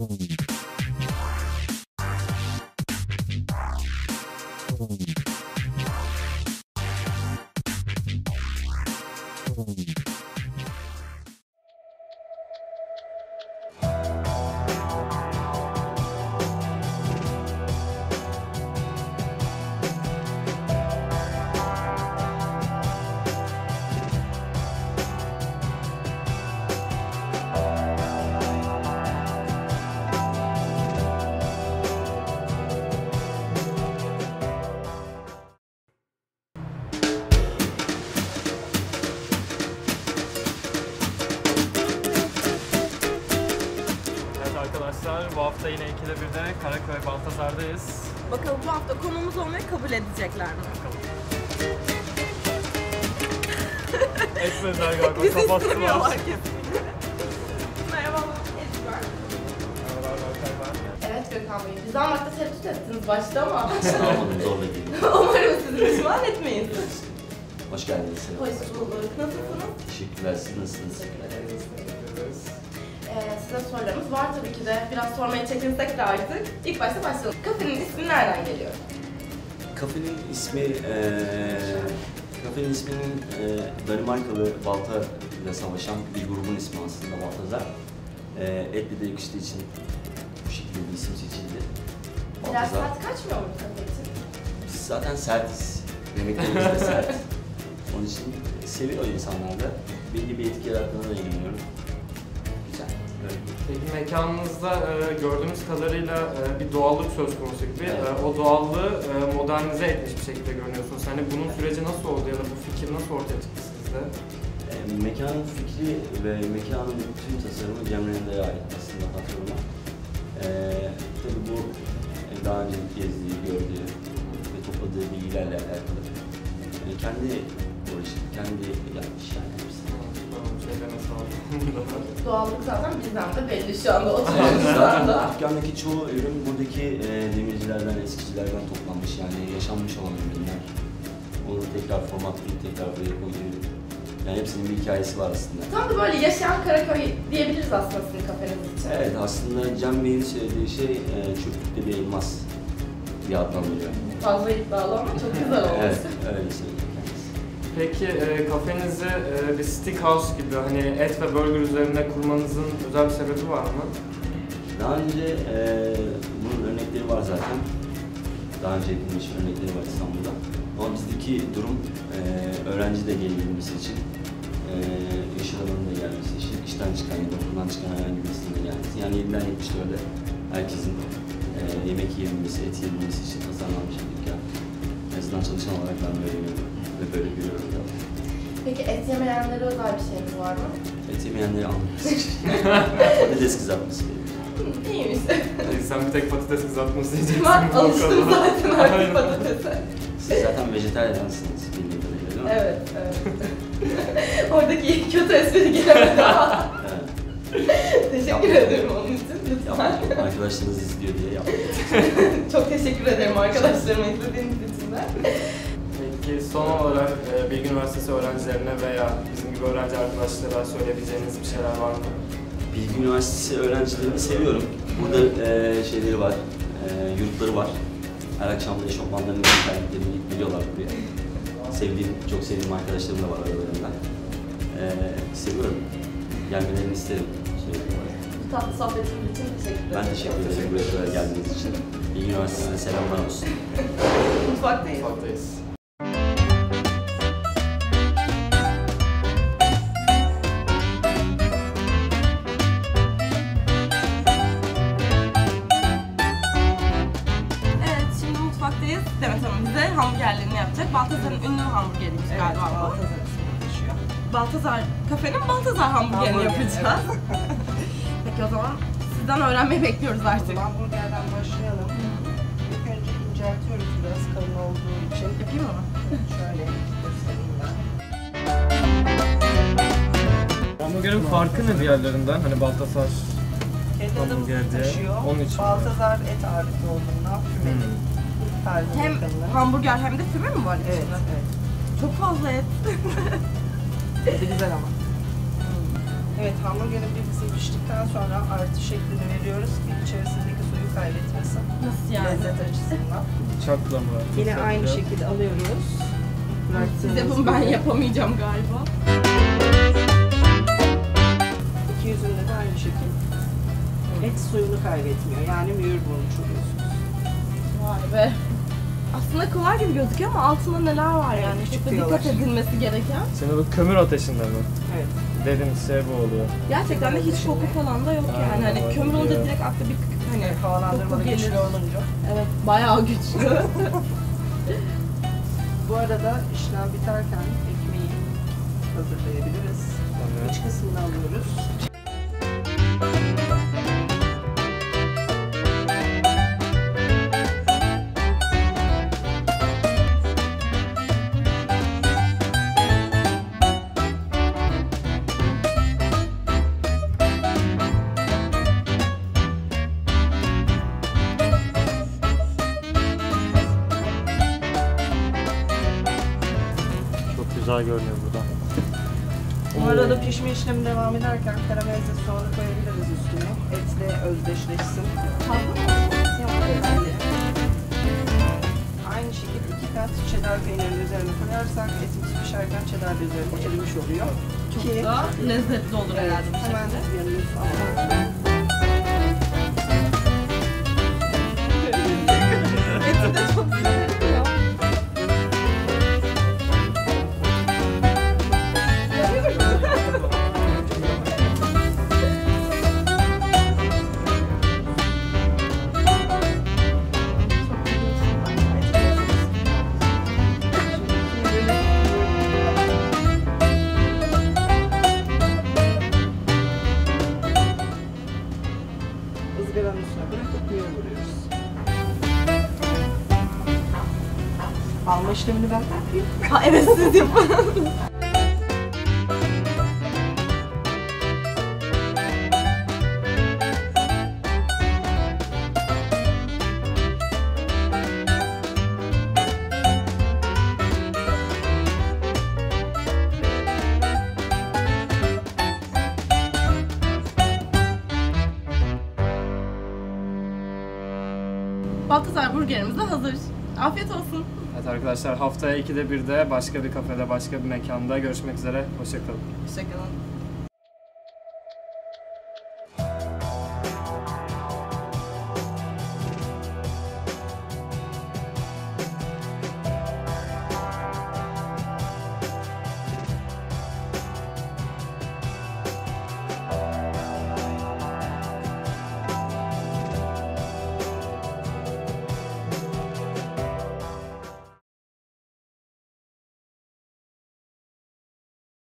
Evet arkadaşlar bu hafta yine ikide birde Karaköy Baltazar'dayız. Bakalım bu hafta konuğumuz olmayı kabul edecekler mi? Etmediler galiba Bizi kapattılar. istemiyorlar kesinlikle. Merhaba. Ben. Evet Gökhan Bey, bizi almakta tereddüt ettiniz başta ama Almadım zorla geliyor. umarım sizi pişman etmeyiz. Hoş geldiniz. Hoş bulduk. Nasılsınız? Teşekkürler. Siz nasılsınız? Teşekkür ederiz. Ee, size sorularımız var tabii ki de. Biraz sormaya çekinsek de artık. İlk başta başlayalım. Kafenin ismi nereden geliyor? Kafenin ismi, eee kafenin isminin eee Danimarkalı Balta ile savaşan bir grubun ismi aslında Baltazar. Eee Etli'de yakıştığı için bu şekilde bir isim seçildi. Biraz Baltazar. saat kaçmıyor mu kafe için? Biz zaten sertiz. Yemeklerimiz de sert. Onun için seviyor insanlar da. Belli bir etki yarattığına da inanıyorum. Peki mekanınızda e, gördüğümüz kadarıyla e, bir doğallık söz konusu gibi. E, o doğallığı e, modernize etmiş bir şekilde görünüyorsunuz. Hani bunun süreci nasıl oldu ya da bu fikir nasıl ortaya çıktı sizde? E, mekanın fikri ve mekanın bütün tasarımı Cemre Ender'e ait aslında patrona. E, tabii bu e, daha önce gezdiği, gördüğü ve topladığı bilgilerle alakalı. E, kendi uğraşı, kendi yapmış yani hepsi. Sağlık. Doğallık zaten bizden de belli şu anda anda. Dükkandaki çoğu ürün buradaki e, demircilerden, eskicilerden toplanmış yani yaşanmış olan ürünler. Onu tekrar formatlayıp tekrar buraya koyduğu yani hepsinin bir hikayesi var aslında. Tam da böyle yaşayan Karaköy diyebiliriz aslında sizin kafeniz için. Evet aslında Cem Bey'in söylediği şey e, çöplükte bir elmas diye adlandırıyor. Fazla iddialı ama çok güzel olmuş. Evet öyle kendisi. Peki e, kafenizi e, bir steakhouse gibi hani et ve burger üzerine kurmanızın özel bir sebebi var mı? Daha önce e, bunun örnekleri var zaten. Daha önce yapılmış örnekleri var İstanbul'da. Ama bizdeki durum e, öğrenci de gelebilmesi için, e, iş alanının da gelmesi için, işten çıkan ya da okuldan çıkan herhangi birisinin de gelmesi. Yani 7'den 74'e herkesin e, yemek yiyebilmesi, et yiyebilmesi için tasarlanmış bir dükkan. En azından çalışan olarak ben böyle görüyorum ve böyle görüyorum da. Peki et yemeyenlere özel bir şeyimiz var mı? Et yemeyenleri için. Patates kızartması. Hı, İyiymiş. Sen bir tek patates kızartması yiyeceksin. Ben alıştım zaten artık patatese. Siz zaten vejetaryansınız bildiğim kadarıyla değil mi? Evet, evet. Oradaki kötü espri gelemedi ama Evet. teşekkür ederim onun için lütfen. Arkadaşlarınız izliyor diye yaptım. Çok teşekkür ederim arkadaşlarıma izlediğiniz için de. Peki son olarak e, Bilgi Üniversitesi öğrencilerine veya bizim gibi öğrenci arkadaşlara söyleyebileceğiniz bir şeyler var mı? Bilgi Üniversitesi öğrencilerini seviyorum. Burada e, şeyleri var, e, yurtları var. Her akşam da eşofmanlarını internetlerini biliyorlar buraya. Sevdiğim, çok sevdiğim arkadaşlarım da var aralarında. E, seviyorum. Gelmelerini isterim. Bu tatlı sohbetiniz için teşekkür ederim. Ben teşekkür ederim buraya kadar geldiğiniz için. Bilgi Üniversitesi'ne selamlar olsun. Mutfaktayız. Mutfaktayız. Demet Hanım bize hamburgerlerini yapacak. Baltazar'ın ünlü hamburgeriymiş galiba bu. Baltazar ismi taşıyor. Baltazar kafenin Baltazar hamburgerini Hamburger, yapacağız. Peki o zaman sizden öğrenmeyi bekliyoruz O artık. zaman hamburgerden başlayalım. İlk önce inceltiyoruz biraz kalın olduğu için. Yapayım mı? Şöyle göstereyim ben. Hamburgerin farkı ne diğerlerinden? Hani Kendi Hamburger adımızı taşıyor. onun için. Baltazar et ağırlıklı olduğundan fümenin ilk tarzı Hem yakınlığı. hamburger hem de füme mi var Evet, içinde? evet. Çok fazla et. Tadı güzel ama. Evet hamburgerin bir kısmı piştikten sonra artı şeklini veriyoruz ki içerisindeki suyu kaybetmesin. Nasıl yani? Lezzet açısından. Çatlama. Yine aynı şekilde alıyoruz. Siz yapın ben yapamayacağım galiba. İki yüzünde de aynı şekilde. Et suyunu kaybetmiyor. Yani mühür bulmuş oluyorsunuz. Vay be. Aslında kolay gibi gözüküyor ama altında neler var yani. Çok da diyorlar. dikkat edilmesi gereken. Şimdi bu kömür ateşinde mi? Evet. Derin şey bu oluyor. Gerçekten de hiç koku falan da yok yani. Aynen, Hani kömür olunca direkt akla bir hani Evet, havalandırma da koku gelir. güçlü olunca. Evet, bayağı güçlü. Bu arada işlem biterken ekmeği hazırlayabiliriz. Evet. İç kısmını alıyoruz. Güzel görünüyor burada. Bu arada pişme işlemi devam ederken karamelize soğanı koyabiliriz üstüne. Etle özdeşleşsin. Evet. Aynı şekilde iki kat cheddar peynirini üzerine koyarsak etimiz pişerken cheddar da üzerine erimiş oluyor. Çok Ki da lezzetli olur herhalde bu hemen yanıyoruz işlemini ben yapayım. Ha evet siz yapın. Baltazar burgerimiz de hazır. Afiyet olsun. Evet arkadaşlar haftaya 2'de 1'de başka bir kafede, başka bir mekanda görüşmek üzere. Hoşçakalın. Hoşçakalın.